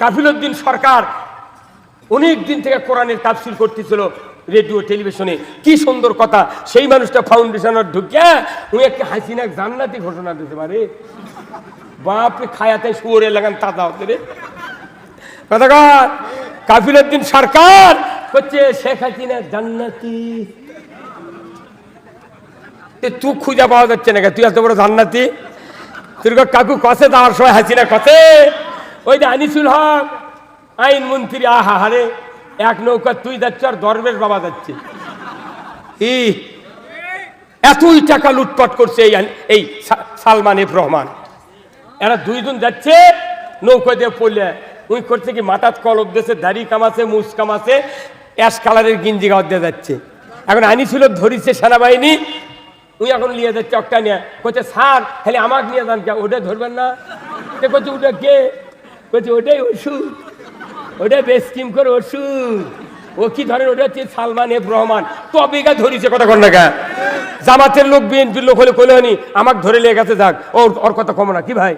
কাফিলুদ্দিন সরকার অনেক দিন থেকে কোরআনের তাফসিল করতেছিল রেডিও, টেলিভিশনে। কি সুন্দর কথা, সেই মানুষটা ফাউন্ডেশনের ঢুকিয়া উনি একটা হাসিনা জান্নাতি ঘোষণা দিতে পারে বাপরে, খায়াতে শুয়োরে লাগান তাজা হতে রে। কাফিলুদ্দিন সরকার হচ্ছে শেখ হাসিনা জান্নাতি। তুই খুঁজে পাওয়া যাচ্ছে না তুই এত বড় জান্নাতি? তুই কাকু কষে দেওয়ার সময় হাসিনা কষে ওই যে আনিসুল হক, আইন মন্ত্রী, আহা হারে, এক নৌকা তুই যাচ্ছ আর দরবেশ বাবা যাচ্ছে। এতই টাকা লুটপাট করছে এই এই সালমান এফ রহমান। এরা দুইজন যাচ্ছে, নৌকা দিয়ে পড়লে উই করছে কি মাথাত কলব দেশে, দাড়ি কামাছে মুস কামাছে, অ্যাশ কালারের গিঞ্জি গাওয়া দিয়ে যাচ্ছে। এখন আনিছিল ধরিছে সেনাবাহিনী উই এখন নিয়ে যাচ্ছে একটা নিয়ে বলছে স্যার, খালি আমাকে নিয়ে যান ওটা ধরবেন না? কে বলছে ওটা কে? বলছে, ওটাই ওষুধ ওটা বেশ স্কিম করে ওষুধ। ও কি ধরেন ওটা হচ্ছে সালমান এফ রহমান তবেগা ধরিছে, কথা কন না জামাতের লোক, বিএনপির লোক হলে কইলে হনি আমাকে ধরে লেগে গেছে, যাক। ওর ওর কথা কম না, কি ভাই?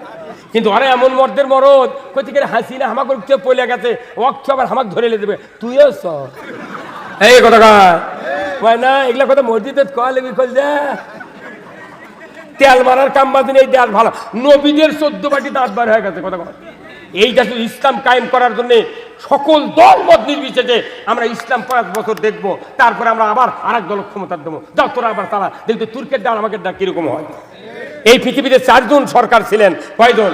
কিন্তু আরে এমন মর্দের মরদ কইতে গেলে হাসি না আমাকে উঠছে পড়ে গেছে ওকে আবার আমাকে ধরে লে দেবে। তুইও স। এই কথা কয়। না, এগুলা কথা মসজিদে কয় লেবি কল দে। তেল মারার কাম বাদিন এই দেয়ার ভালো। নবীদের চোদ্দ বাটি দাঁত বার হয়ে গেছে, কথা কয়। এইটা জাতীয় ইসলাম কায়েম করার জন্যে সকল দল মত নির্বিশেষে আমরা ইসলাম পাঁচ বছর দেখব, তারপরে আমরা আবার আরেক দল ক্ষমতা দেবো। যাও, তোরা আবার তারা দেখবে তুর্কের ডাল আমাকে ডাক, কীরকম হয়? এই পৃথিবীতে চারজন সরকার ছিলেন, কয়জন?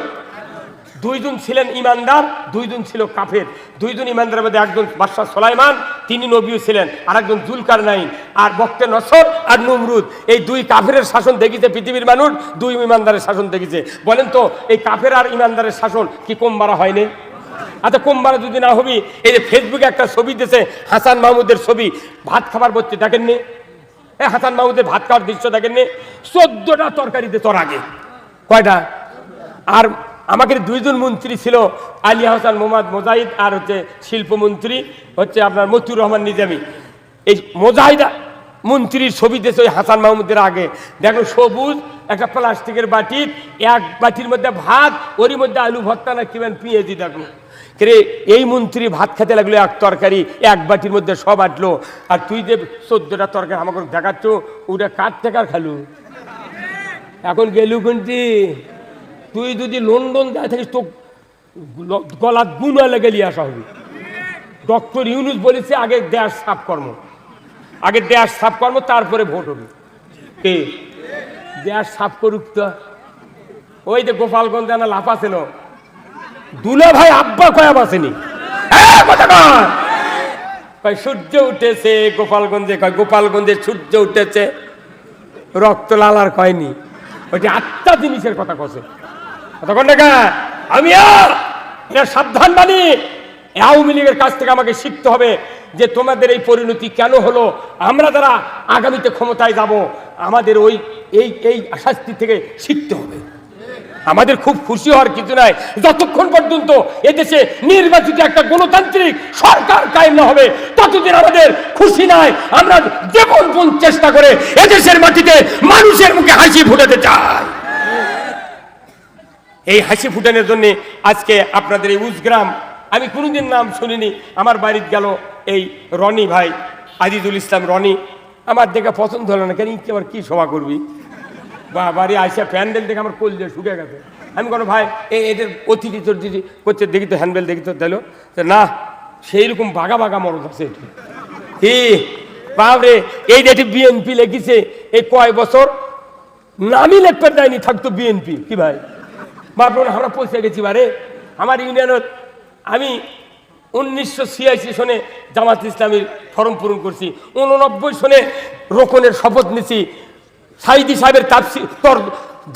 দুইজন ছিলেন ইমানদার, দুইজন ছিল কাফের। দুইজন ইমানদারের মধ্যে একজন বাদশাহ সোলাইমান তিনি নবীও ছিলেন আর একজন জুলকার নাইন আর বক্তে নসর আর নুমরুদ। এই দুই কাফেরের শাসন দেখিছে, পৃথিবীর মানুষ দুই ইমানদারের শাসন দেখিছে। বলেন তো, এই কাফের আর ইমানদারের শাসন কি কম বাড়া হয়নি আচ্ছা বাড়া যদি না হবি, এই যে ফেসবুকে একটা ছবি দিয়েছে হাসান মাহমুদের ছবি, ভাত খাবার বলছে, দেখেননি? এ, হাসান মাহমুদের ভাত খাওয়ার দৃশ্য দেখেননি? চোদ্দটা তরকারিতে তোর আগে। কয়টা? আর আমাকে দুইজন মন্ত্রী ছিল আলী হাসান, মোহাম্মদ মোজাহিদ আর হচ্ছে শিল্পমন্ত্রী, হচ্ছে আপনার মতিউর রহমান নিজামী। এই মোজাহিদ মন্ত্রীর ছবি দিয়েছে ওই হাসান মাহমুদের আগে। দেখো সবুজ, একটা প্লাস্টিকের বাটি, এক বাটির মধ্যে ভাত, ওরই মধ্যে আলু ভর্তা না কিবেন পেঁয়াজি দেখো। রে এই মন্ত্রী ভাত খেতে লাগল এক তরকারি, এক বাটির মধ্যে সব আটলো। আর তুই যে চোদ্দটা তরকারি আমাকে দেখাচ্ছ, ওটা কার থেকে আর খালু? এখন গেলু কোনটি? তুই যদি লন্ডন যায় থাকিস তো ল- গলাত গুণা লেগে নিয়ে আসা হবে। ডক্টর ইউনুস বলেছে আগে দেশ সাফ কর্ম। আগে দেশ সাফ কর্ম তারপরে ভোট হবে। কে? দেশ সাফ করুক তো। ওই যে গোপালগঞ্জ না লাফা ছিল দুলা ভাই আব্বা কয়া বাসেনি? হ্যাঁ, কয়। কয় সূর্য উঠেছে গোপালগঞ্জে কয় গোপালগঞ্জে সূর্য উঠেছে। রক্ত লালার কয়নি। ওইটা আটটা জিনিসের কথা কছে। তখন আমি এটা সাবধান বাণী। আওয়ামী লীগের কাছ থেকে আমাকে শিখতে হবে যে তোমাদের এই পরিণতি কেন হলো, আমরা যারা আগামীতে ক্ষমতায় যাব, আমাদের ওই, এই এই শাস্তি থেকে শিখতে হবে। আমাদের খুব খুশি হওয়ার কিছু নাই। যতক্ষণ পর্যন্ত এদেশে নির্বাচিত একটা গণতান্ত্রিক সরকার কায়েম না হবে, ততদিন আমাদের খুশি নাই। আমরা কোন চেষ্টা করে এদেশের মাটিতে মানুষের মুখে হাসি ফুটাতে চাই। এই হাসি ফুটানোর জন্য আজকে আপনাদের এই উজগ্রাম আমি কোনোদিন নাম শুনিনি, আমার বাড়িতে গেল এই রনি ভাই, আজিজুল ইসলাম রনি। আমার দেখে পছন্দ হলো না, কেন আবার কী সভা করবি? বা বাড়ি আইসা প্যান্ডেল দেখে আমার কোল দিয়ে শুকে গেছে। আমি কোনো ভাই এই এদের অতিথি টতিথি করছে, দেখি তো হ্যান্ডবেল দেখি তো দিল। না সেই রকম বাঘা বাঘা মরদ আছে এটি। কি বাবরে এই যেটি বিএনপি লেগেছে এই কয় বছর? নামই লেখতে দেয়নি, থাকতো বিএনপি কি ভাই? বাপরে আমরা পৌঁছে গেছি বারে। আমার ইউনিয়নত আমি উনিশশো ছিয়াশি সনে জামাত ইসলামীর ফরম পূরণ করছি। উননব্বই সনে রোকনের শপথ নিছি। সাইদি সাহেবের তাপসি তোর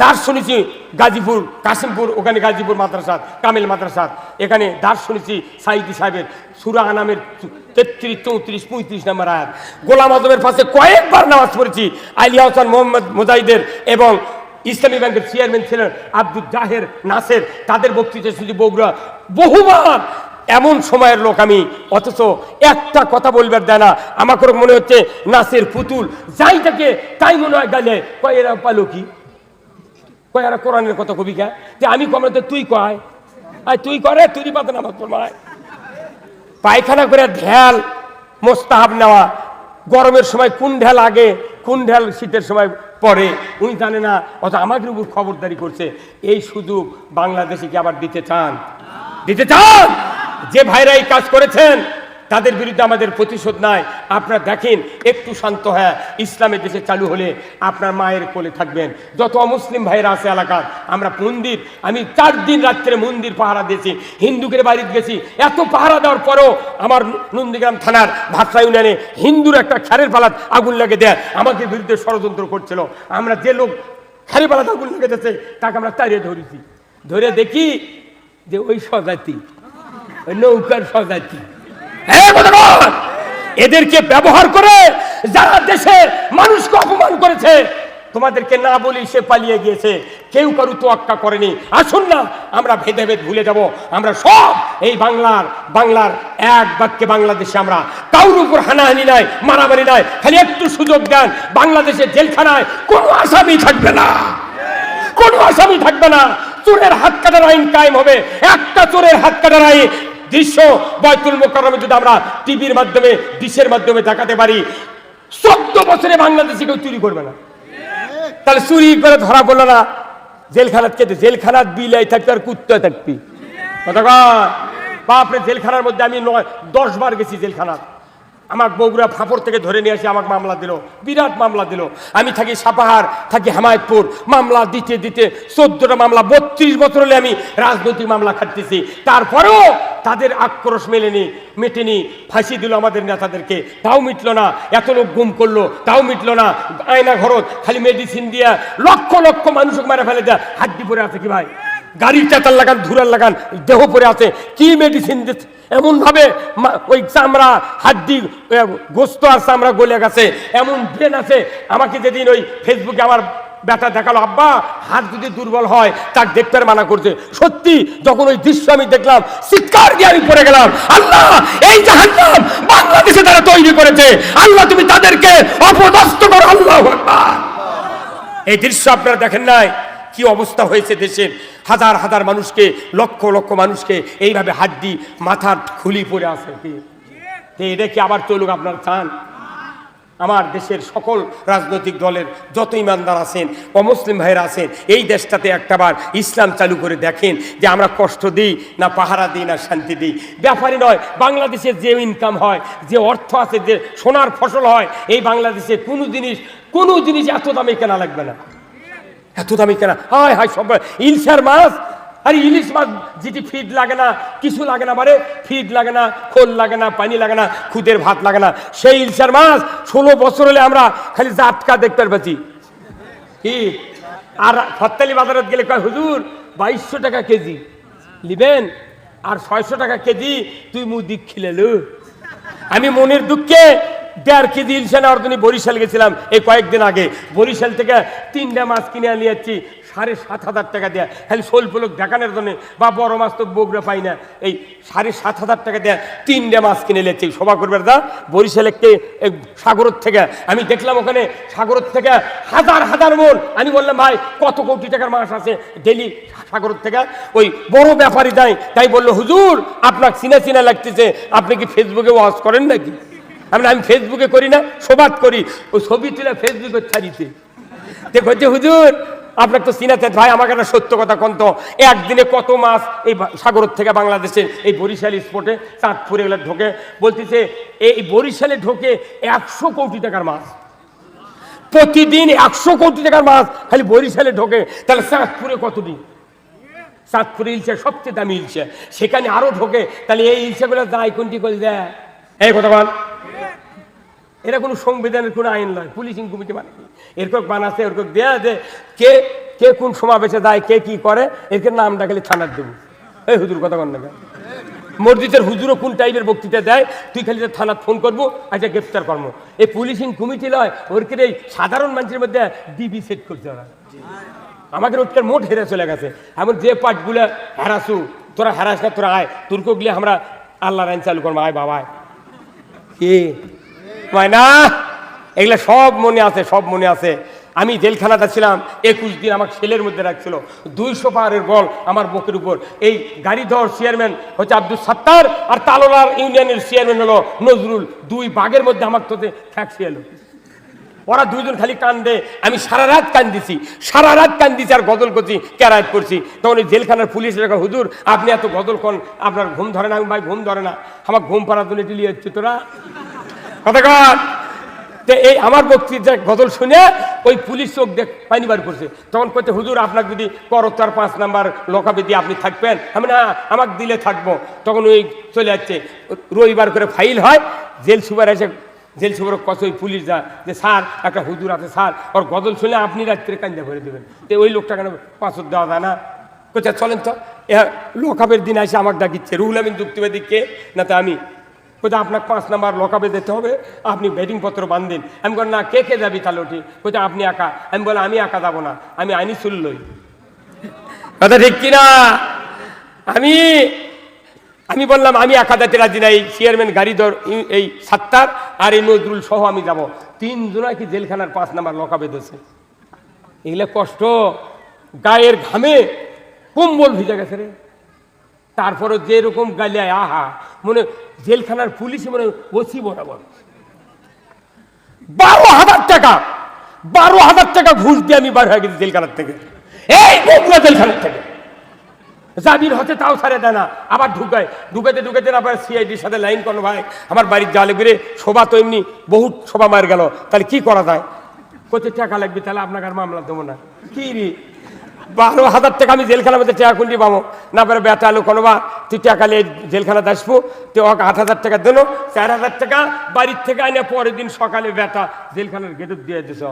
দাস শুনেছি গাজীপুর, কাশিমপুর, ওখানে গাজীপুর মাদ্রাসাত কামেল মাদ্রাসাত এখানে দাস শুনেছি সাইদি সাহেবের সুরা আনামের তেত্রিশ, চৌত্রিশ, পঁয়ত্রিশ নম্বর আয়াত। গোলাম আজমের পাশে কয়েকবার নামাজ পড়েছি। আলিয়া হাসান মোহাম্মদ মুজাহিদের এবং ইসলামী ব্যাংকের চেয়ারম্যান ছিলেন আব্দুল জাহের নাসের। তাদের বক্তৃতা শুধু বগুড়া। বহুবার এমন সময়ের লোক আমি, অথচ একটা কথা বলবার দেয় না। আমাকে মনে হচ্ছে নাসের পুতুল। যাই থাকে তাই মনে হয় গালে, কয় এরা পালো কি? কয় এরা কোরআনের কথা কবি কা যে আমি কমলাতে তুই কয়। আর তুই করে তুই পাতে নামাজ পড়বায় পায়খানা করে ঢেল, মোস্তাহাব নেওয়া। গরমের সময় কোন ঢেল আগে, কোন ঢেল শীতের সময় পরে, উনি জানে না অত আমাদের উপর খবরদারি করছে। এই সুযোগ বাংলাদেশে কি আবার দিতে চান। দিতে চান! যে ভাইরা এই কাজ করেছেন তাদের বিরুদ্ধে আমাদের প্রতিশোধ নাই। আপনারা দেখেন, একটু শান্ত হ্যাঁ ইসলামের দেশে চালু হলে আপনার মায়ের কোলে থাকবেন। যত অমুসলিম ভাইরা আছে এলাকার, আমরা মন্দির, আমি চার দিন রাত্রে মন্দির পাহারা দিয়েছি হিন্দুকের বাড়িতে গেছি। এত পাহারা দেওয়ার পরেও আমার নন্দীগ্রাম থানার ভাষা ইউনিয়নে হিন্দুর একটা খ্যারের পালাত আগুন লাগে দেয়। আমাদের বিরুদ্ধে ষড়যন্ত্র করছিল। আমরা যে লোক খ্যারের পালাত আগুন লেগে দিয়েছে, তাকে আমরা তাড়িয়ে ধরেছি। ধরে দেখি যে ওই সজাতি ওই নৌকার সজাতি! এদেরকে ব্যবহার করে যারা দেশের মানুষকে অপমান করেছে, তোমাদেরকে না বলি সে পালিয়ে গিয়েছে। কেউ কারু তোয়াক্কা করেনি। আসুন না, আমরা ভেদে ভেদ ভুলে যাব। আমরা সব এই বাংলার বাংলার এক বাক্যে বাংলাদেশে আমরা কারোর উপর হানাহানি নাই, মারামারি নাই, খালি একটু সুযোগ দেন। বাংলাদেশের জেলখানায় কোনো আসামি থাকবে না। কোনো আসামি থাকবে না। চোরের হাত কাটার আইন কায়েম হবে। একটা চোরের হাত কাটার আইন দৃশ্য বয়তুল মোকারমে যদি আমরা টিভির মাধ্যমে দৃশ্যের মাধ্যমে দেখাতে পারি, চোদ্দ বছরে বাংলাদেশে কেউ চুরি করবে না। তাহলে চুরি করে ধরা পড়ল না। জেলখানাত কেটে জেলখানাত বিলাই থাকতে আর কুত্তে থাকবি। কথা বাপরে, জেলখানার মধ্যে আমি নয়, দশ বার গেছি জেলখানাত। আমার বগুড়া ফাপড় থেকে ধরে নিয়ে এসে আমাকে মামলা দিল, বিরাট মামলা দিল। আমি থাকি সাপাহার, থাকি হেমায়তপুর, মামলা দিতে দিতে চোদ্দটা মামলা, বত্রিশ বছর হলে আমি রাজনৈতিক মামলা খাটতেছি। তারপরেও তাদের আক্রোশ মেলেনি, মেটেনি, ফাঁসি দিল আমাদের নেতাদেরকে। তাও মিটল না, এত লোক গুম করল, তাও মিটল না। আয়না ঘরত খালি মেডিসিন দিয়া লক্ষ লক্ষ মানুষকে মারা ফেলে দেয়। হাড্ডি পরে আছে কি ভাই? গাড়ির চাতার লাগান ধুরার লাগান, দেহ পরে আছে। কি মেডিসিন দিচ্ছে এমন ভাবে ওই চামড়া, হাড্ডি গোস্ত আর চামড়া গলে গেছে। এমন ব্রেন আছে। আমাকে যেদিন ওই ফেসবুকে আমার বেটা দেখাল, আব্বা, হাত যদি দুর্বল হয়, তার দেখতে মানা করছে। সত্যি, যখন ওই দৃশ্য আমি দেখলাম, চিৎকার দিয়ে আমি পড়ে গেলাম, আল্লাহ, এই জাহান্নাম বাংলাদেশে তারা তৈরি করেছে। আল্লাহ, তুমি তাদেরকে অপদস্থ করো, আল্লাহ এই দৃশ্য আপনারা দেখেন নাই? কি অবস্থা হয়েছে দেশের হাজার হাজার মানুষকে, লক্ষ লক্ষ মানুষকে এইভাবে হাড্ডি মাথার খুলি পড়ে আছে। এটা আবার চলুক আপনার চান? আমার দেশের সকল রাজনৈতিক দলের যত ইমানদার আছেন অমুসলিম ভাইরা আছেন, এই দেশটাতে একটাবার ইসলাম চালু করে দেখেন যে আমরা কষ্ট দিই, না পাহারা দিই, না শান্তি দিই। ব্যাপারই নয় বাংলাদেশের যে ইনকাম হয়, যে অর্থ আছে, যে সোনার ফসল হয়, এই বাংলাদেশে কোনো জিনিস কোনো জিনিস এত দামে কেনা লাগবে না। এত দামি কেনা। হায় হায়, সব ইলশার মাছ? আরে ইলিশ মাছ, যেটি ফিড লাগে না, কিছু লাগে না মানে ফিড লাগে না, খোল লাগে না, পানি লাগে না, খুদের ভাত লাগে না। সেই ইলশার মাছ ষোলো বছর হলে আমরা খালি জাটকা দেখতে পাচ্ছি কি? আর ফত্তালি বাজারত গেলে কয়, হুজুর, বাইশশো টাকা কেজি। লিবেন? আর ছয়শো টাকা কেজি, তুই মু দিক খিলেলু। আমি মনের দুঃখে দেড় কেজি ইলশা নেওয়ার জন্য বরিশাল গেছিলাম। এই কয়েকদিন আগে। বরিশাল থেকে তিনটা মাছ কিনে নিয়ে যাচ্ছি, সাড়ে সাত হাজার টাকা দেয়া। খালি শোল ফলক দেখানোর জন্য বা বড় মাছ তো বগুড়া পাই না। এই সাড়ে সাত হাজার টাকা দেয়া তিনটে মাছ কিনে নিয়েছি সভা করবে দা বরিশাল একটি সাগরের থেকে। আমি দেখলাম ওখানে সাগরের থেকে হাজার হাজার মন আমি বললাম, ভাই, কত কোটি টাকার মাছ আছে ডেলি সাগরের থেকে? ওই বড় ব্যাপারী যাই, তাই বলল, হুজুর আপনার চিনা চিনা লাগতেছে। আপনি কি ফেসবুকে ওয়াজ করেন নাকি? আমি আমি ফেসবুকে করি না, সোবাদ করি। ওই ছবি তুলে ফেসবুকে ছাড়িতে দেখো যে হুজুর, আপনার তো চিনাতে ভাই, আমাকে একটা সত্য কথা কন্ত। একদিনে কত মাছ এই সাগর থেকে বাংলাদেশে এই বরিশাল স্পটে চাঁদপুরে এগুলো ঢোকে। বলতেছে, এই বরিশালে ঢোকে একশো কোটি টাকার মাছ। প্রতিদিন একশো কোটি টাকার মাছ খালি বরিশালে ঢোকে। তাহলে চাঁদপুরে কতদিন চাঁদপুরে ইলশা সবচেয়ে দামি ইলশা। সেখানে আরও ঢোকে। তাহলে এই ইলশাগুলো যায় কোনটি করে দেয়? এই কথা বল। এটা কোনো সংবিধানের কোনো আইন নয়, পুলিশিং কমিটি মানে এরকম বানাচ্ছে এরকম দেয়া যে কে কে কোন সমাবেশে যায়, কে কি করে এর নামটা খালি থানার দেবো। এই হুজুর কথা কন না? মসজিদের হুজুরও কোন টাইপের বক্তৃতা দেয়, তুই খালি থানার ফোন করব আচ্ছা গ্রেফতার কর্ম এই পুলিশিং কমিটি লয়, ওরকে এই সাধারণ মানুষের মধ্যে ডিবি সেট করছে ওরা। আমাদের ওটার মোট হেরে চলে গেছে। এমন যে পার্টগুলো হারাসু, তোরা হেরাস না, তোরা আয়। তুর্ক গিয়ে আমরা আল্লাহ রাইন চালু করব। আয় বাবায় কি? ময়না এগুলো সব মনে আছে, সব মনে আছে। আমি জেলখানাতে ছিলাম, একুশ দিন আমার ছেলের মধ্যে রাখছিল। দুইশো পাহাড়ের বল আমার বুকের উপর। এই গাড়ি ধর চেয়ারম্যান হচ্ছে আব্দুল সাত্তার আর তালোলার ইউনিয়নের চেয়ারম্যান হলো নজরুল। দুই বাঘের মধ্যে আমার তোতে ফ্যাক্সিয়াল ওরা দুইজন খালি কান্দে। আমি সারা রাত কান্দিছি। সারা রাত কান্দিছি আর গদল করছি ক্যারাত করছি। তখন ওই জেলখানার পুলিশ রেখা হুজুর, আপনি এত গদল কোন? আপনার ঘুম ধরে না? ভাই, ঘুম ধরে না। আমার ঘুম পাড়া তুলে টিলিয়ে হচ্ছে, তোরা? কথা কন। এই আমার বক্তৃতা গজল শুনে ওই পুলিশ চোখ দেখ পানি বার করছে। তখন কইতে হুজুর, আপনার যদি করতার পাঁচ নাম্বার লোকাবে দিয়ে আপনি থাকবেন? আমি, না, আমাকে দিলে থাকব। তখন ওই চলে যাচ্ছে। রবিবার করে ফাইল হয়, জেল সুপার এসে জেল সুপার কত ওই পুলিশ যা যে স্যার, একটা হুজুর আছে, স্যার, ওর গজল শুনে আপনি রাত্রে কান্দা ভরে দেবেন। তো ওই লোকটা কেন পাঁচশো দেওয়া যায় না? কোথায় চলেন তো। এ লোকাবের দিন এসে আমাকে ডাকিচ্ছে, রুহুল আমিন যুক্তিবাদী কে না তো আমি কোথায় আপনার পাঁচ নাম্বার লকাবে দিতে হবে, আপনি ব্যাটিং পত্র বান্ধেন আমি বল না, কে কে যাবি তাহলে ওটি কোথায় আপনি একা। আমি বলে আমি একা যাব না, আমি আইনি শুনলই কথা ঠিক কিনা? আমি আমি বললাম, আমি একা যাতে রাজি নাই। চেয়ারম্যান গাড়ি ধর এই সাত্তার আর এই নজরুল সহ আমি যাব। তিনজনা কি জেলখানার পাঁচ নাম্বার লকাবে দিয়েছে এগুলো কষ্ট। গায়ের ঘামে কম্বল ভিজে গেছে রে। তারপরে যেরকম গালিয়ায়, আহা! মনে জেলখানার পুলিশ মনে ওসি বরাবর। বারো হাজার টাকা, বারো হাজার টাকা ঘুষ দিয়ে আমি বার হয়ে গেছি জেলখানার থেকে। এই জেলখানার থেকে। জামিন হচ্ছে তাও ছাড়ে দেয় না। আবার ঢুকায়। ঢুকাতে ঢুকাতে না সিআইডির সাথে লাইন করো ভাই। আমার বাড়ির জালে বেরে শোভা তো এমনি বহুত শোভা মার গেল। তাহলে কি করা যায়? কত টাকা লাগবে, তাহলে আপনাকে আর মামলা দেবো না। কি রে? বারো হাজার টাকা আমি জেলখানার মধ্যে টাকা কুন্ডি পাবো। না পারে বেটা আলু কোনো বা, তুই টাকা নিয়ে জেলখানাতে আসব তুই ওকে আট হাজার টাকা দিল চার হাজার টাকা বাড়ির থেকে আইনে পরের দিন সকালে বেটা জেলখানার গেটত দিয়ে দিস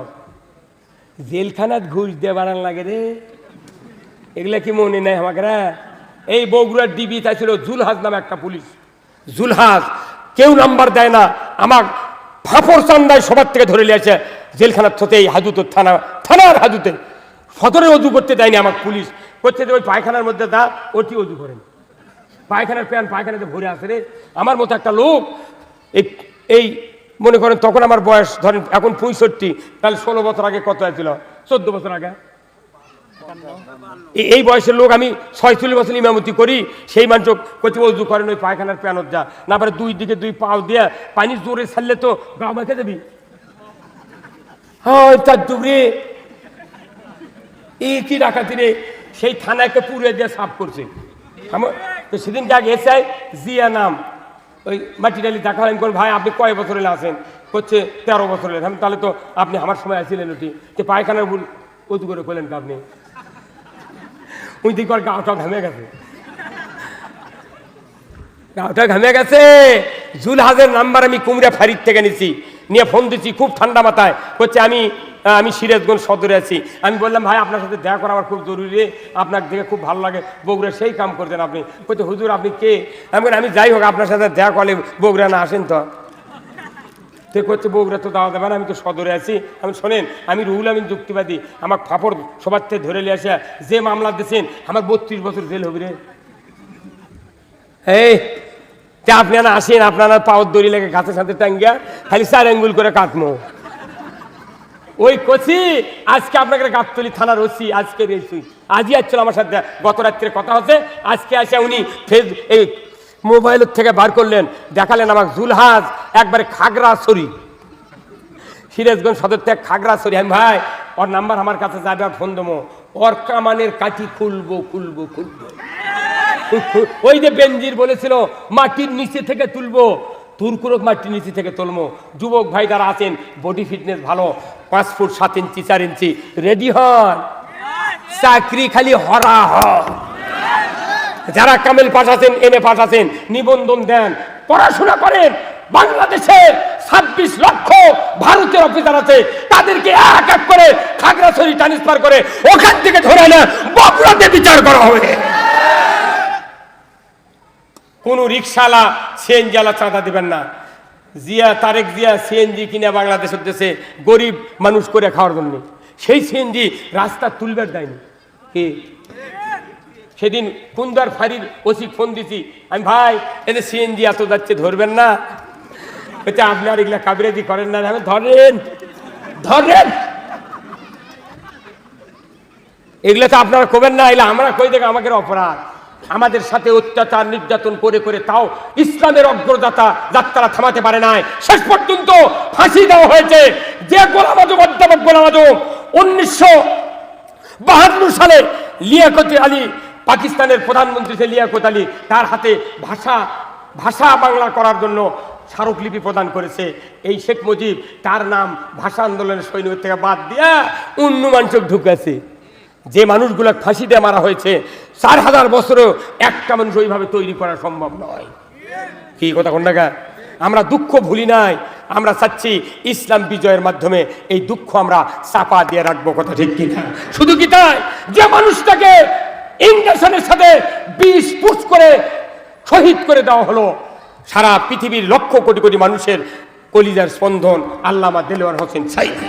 জেলখানার ঘুষ দিয়ে বাড়ান লাগে রে। এগুলা কি মনে নেই আমাকে? এই বগুড়ার ডিবি তাই ছিল জুলহাজ নামে একটা পুলিশ। জুলহাজ, কেউ নাম্বার দেয় না। আমার ফাফর চান্দায় সবার থেকে ধরে নিয়েছে জেলখানার থতে এই হাজুতর থানা, থানার হাজুতে। সদরে অজু করতে দেয়নি আমার পুলিশ। করতে যে ওই পায়খানার মধ্যে দা, ওটি অজু করেন। পায়খানার প্যান পায়খানাতে ভরে আসে রে। আমার মতো একটা লোক, এই এই, মনে করেন তখন আমার বয়স ধরেন এখন পঁয়ষট্টি, তাহলে ষোলো বছর আগে কত হয়েছিল? চোদ্দ বছর আগে। এই- বয়সের লোক আমি ছয়চল্লিশ বছর ইমামতি করি, সেই মানুষ কচি উজু করেন ওই পায়খানার প্যানত যা। না পারে দুই দিকে দুই পাও দিয়ে পানি জোরে ছাড়লে তো গা মাখে যাবি। হ্যাঁ তার এই কি ডাকাতি রে? সেই থানাকে পুড়ে দিয়ে সাফ করছে। আমার তো সেদিনকে আগে এসে জিয়া নাম। ওই মাটি ডালি দেখা হলেন কোন ভাই, আপনি কয় বছর হলে আসেন করছে তেরো বছর হলে আমি তাহলে তো আপনি আমার সময় আসছিলেন ওটি। যে পায়খানার ভুল উঁচু করে করলেন আপনি। ওই দিক আর গাওটা ঘামে গেছে। গাওটা ঘামে গেছে। জুলহাজের নাম্বার আমি কুমড়া ফারিদ থেকে নিছি। নিয়ে ফোন দিচ্ছি খুব ঠান্ডা মাথায়। হচ্ছে আমি আমি সিরাজগঞ্জ সদরে আছি। আমি বললাম, ভাই, আপনার সাথে দেখা করা আমার খুব জরুরি আপনার দেখে খুব ভালো লাগে। বগুড়া সেই কাম করছেন আপনি। বলছে, হুজুর, আপনি কে? আমি আমি যাই হোক, আপনার সাথে দেখা করলে বগুড়া না আসেন তো। তো করছে বগুড়া তো দাওয়া দেবে না, আমি তো সদরে আছি। আমি শোনেন, আমি রুহুল আমিন যুক্তিবাদী, আমার ফাপড় সবার থেকে ধরে নিয়ে আসে যে মামলা দিয়েছেন আমার বত্রিশ বছর জেল হবে রে। এই, তে আপনারা আসেন, আপনারা পাওয়ার দড়ি লেগে গাছের সাথে টাঙ্গিয়া খালি চার আঙ্গুল করে কাটমো ওই কচি, আজকে আপনাকে গাবতলি থানার ওসি, আজকে রেছি আজই আসছিল আমার সাথে, গত রাত্রে কথা হচ্ছে, আজকে আসে উনি ফেস এই মোবাইলের থেকে বার করলেন, দেখালেন আমাকে জুলহাজ, একবারে খাগড়া ছড়ি সিরাজগঞ্জ সদর থেকে খাগড়া ছড়ি আমি, ভাই, ওর নাম্বার আমার কাছে যাবে আর ফোন দেবো। ওর কামানের কাঠি খুলবো খুলবো খুলবো। ওই যে বেঞ্জির বলেছিল, মাটির নিচে থেকে তুলবো তুরকুরো মাটির নিচে থেকে তুলবো। যুবক ভাই যারা আছেন বডি ফিটনেস ভালো, পাঁচ ফুট সাত ইঞ্চি, চার ইঞ্চি রেডি হন। চাকরি খালি হরা হন। যারা কামেল পাশ আছেন, এম এ পাশ আছেন, নিবন্ধন দেন, পড়াশোনা করেন বাংলাদেশের ছাব্বিশ লক্ষ ভারতের অফিসার আছে, তাদেরকে এক এক করে খাগড়াছড়ি ট্রান্সফার করে ওখান থেকে ধরে এনে বগুড়াতে বিচার করা হবে। কোনো রিক্সাওয়ালা সিএনজিওয়ালা চাঁদা দিবেন না। জিয়া, তারেক জিয়া সিএনজি কিনে বাংলাদেশ দেশে গরিব মানুষ করে খাওয়ার জন্য। সেই সিএনজি রাস্তা তুলবার দেয়নি। কি? সেদিন কুন্দার ফাঁড়ির ওসি ফোন দিছি। আমি, ভাই এদের সিএনজি এত যাচ্ছে, ধরবেন না। বলছে আপনি আর এগুলা কাবিরাজি করেন না। আমি, ধরেন ধরেন। এগুলো তো আপনারা করবেন না এলে আমরা কই দেখে আমাদের অপরাধ। আমাদের সাথে অত্যাচার, নির্যাতন করে করে তাও ইসলামের অগ্রযাত্রা, যাত্রা থামাতে পারে নাই। শেষ পর্যন্ত ফাঁসি দেওয়া হয়েছে। যে গোলাম অধ্যাপক গোলাম উনিশশো বাহাত্তর সালে লিয়াকত আলী পাকিস্তানের প্রধানমন্ত্রী সে লিয়াকত আলী তার হাতে ভাষা ভাষা বাংলা করার জন্য স্মারকলিপি প্রদান করেছে। এই শেখ মুজিব, তার নাম ভাষা আন্দোলনের সৈনিক থেকে বাদ দিয়া অন্য মানুষ ঢুকেছে। যে মানুষগুলো ফাঁসি দিয়ে মারা হয়েছে, চার হাজার বছরেও একটা মানুষ ওইভাবে তৈরি করা সম্ভব নয়। কি কথা কোন টাকা আমরা দুঃখ ভুলি নাই, আমরা চাচ্ছি ইসলাম বিজয়ের মাধ্যমে এই দুঃখ আমরা চাপা দিয়ে রাখব, কথা ঠিক কিনা? শুধু কি তাই? যে মানুষটাকে ইন্ডাসনের সাথে বিষ পুষ করে শহীদ করে দেওয়া হলো। সারা পৃথিবীর লক্ষ কোটি কোটি মানুষের কলিজার স্পন্দন আল্লামা দেলোয়ার হোসেন সাইদি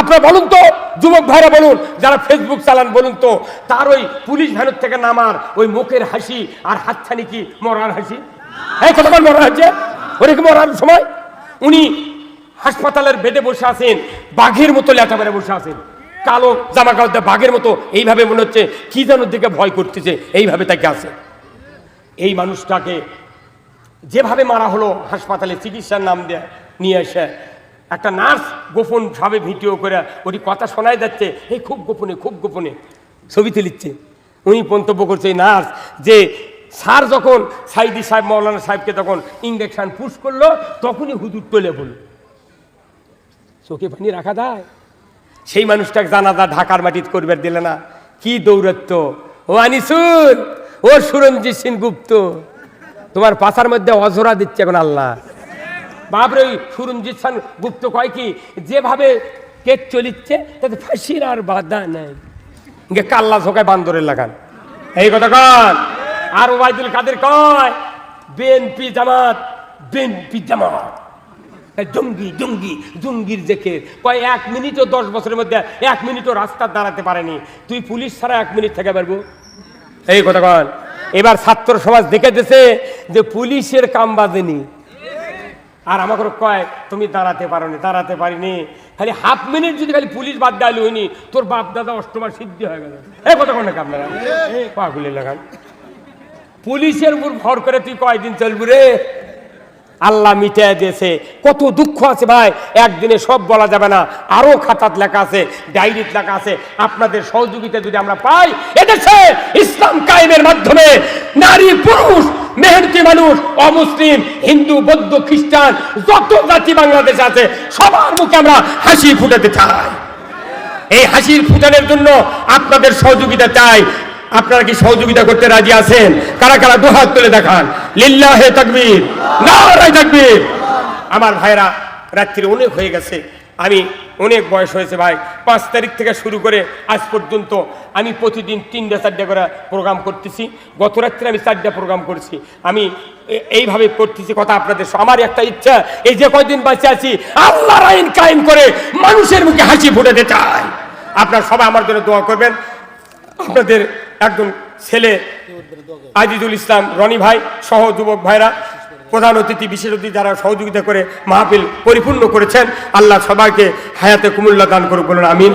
আপনারা বলুন তো, যুবক ভাইরা বলুন, যারা ফেসবুক চালান বলুন তো, তার ওই পুলিশ ভ্যানের থেকে নামার ওই মুখের হাসি আর হাতছানি কি মরার হাসি? এই কতক্ষণ মরার হচ্ছে কি মরার সময়? উনি হাসপাতালের বেডে বসে আছেন, বাঘের মতো লেটা বেড়ে বসে আছেন। কালো জামা কাপড় বাঘের মতো এইভাবে মনে হচ্ছে, কি যেন দিকে ভয় করতেছে, এইভাবে তাকে আছে। এই মানুষটাকে যেভাবে মারা হলো, হাসপাতালে চিকিৎসার নাম দিয়ে নিয়ে এসে, একটা নার্স গোপন ভাবে ভিডিও করে ওটি কথা শোনায় যাচ্ছে, এই খুব গোপনে খুব গোপনে ছবি তুলিচ্ছে উনি মন্তব্য করছে, এই নার্স, যে স্যার যখন সাইদি সাহেব, মৌলানা সাহেবকে তখন ইঞ্জেকশন পুশ করল, তখনই হুদুর টলে বলল। চোখে পানি রাখা যায়? সেই মানুষটাকে জানাজা ঢাকার মাটিত করবে দিলে না। কি দৌরত্ব। ও আনিসুল ও সুরঞ্জিত সিং গুপ্ত। তোমার পাশার মধ্যে অজরা দিচ্ছে এখন আল্লাহ। বাপরে, ওই সুরঞ্জিত সিং গুপ্ত কয় কি, যেভাবে কেট চলিচ্ছে, তাতে ফাঁসির আর বাধা নেই। গে কাল্লা ঝোকায় বান্দরের লাগান। এই কথা কন। আর ওবায়দুল কাদের কয়, বিএনপি জামাত বিএনপি জামাত। জঙ্গি জঙ্গি জঙ্গির জেকে। কয় এক মিনিটও দশ বছরের মধ্যে এক মিনিটও রাস্তা দাঁড়াতে পারেনি। তুই পুলিশ ছাড়া এক মিনিট থেকে পারব এই কথা কন। এবার ছাত্র সমাজ দেখে দিছে যে পুলিশের কাম বাজেনি। আর আমাকে কয় তুমি দাঁড়াতে পারো নি দাঁড়াতে পারিনি। খালি হাফ মিনিট যদি খালি পুলিশ বাদ দেওয়া হইনি তোর বাপ দাদা অষ্টমার সিদ্ধি হয়ে গেল। এই কথা কোন আপনারা? পাগুলি লাগান পুলিশের উপর ভর করে তুই কয়দিন চলবি রে? আল্লাহ মিটিয়ে দিয়েছে। কত দুঃখ আছে ভাই, একদিনে সব বলা যাবে না। আরও খাতাত লেখা আছে, ডায়েরিত লেখা আছে। আপনাদের সহযোগিতা যদি আমরা পাই, এদেশে ইসলাম কায়েমের মাধ্যমে নারী, পুরুষ, মেহনতি মানুষ, অমুসলিম, হিন্দু, বৌদ্ধ, খ্রিস্টান, যত জাতি বাংলাদেশে আছে, সবার মুখে আমরা হাসি ফুটাতে চাই। এই হাসির ফুটানোর জন্য আপনাদের সহযোগিতা চাই। আপনারা কি সহযোগিতা করতে রাজি আছেন? কারা কারা দুহাত তুলে দেখান। লিল্লাহে তাকবীর, নারায় তাকবীর। আমার ভাইরা, রাত্রি অনেক হয়ে গেছে। আমি অনেক বয়স হয়েছে ভাই। পাঁচ তারিখ থেকে শুরু করে আজ পর্যন্ত আমি প্রতিদিন তিনটা চারটে করে প্রোগ্রাম করতেছি। গত রাত্রে আমি চারটা প্রোগ্রাম করছি। আমি এইভাবে করতেছি কথা আপনাদের আমার একটা ইচ্ছা, এই যে কয়দিন বাঁচে আছি, আল্লাহর আইন কায়েম করে মানুষের মুখে হাসি ফুটাতে চাই। আপনার সবাই আমার জন্য দোয়া করবেন। আপনাদের একজন ছেলে আজিজুল ইসলাম, রনি ভাই সহ যুবক ভাইরা প্রধান অতিথি, বিশেষ অতিথি যারা সহযোগিতা করে মাহফিল পরিপূর্ণ করেছেন, আল্লাহ সবাইকে হায়াতে কুমুল্লা দান করুক, বলুন আমিন।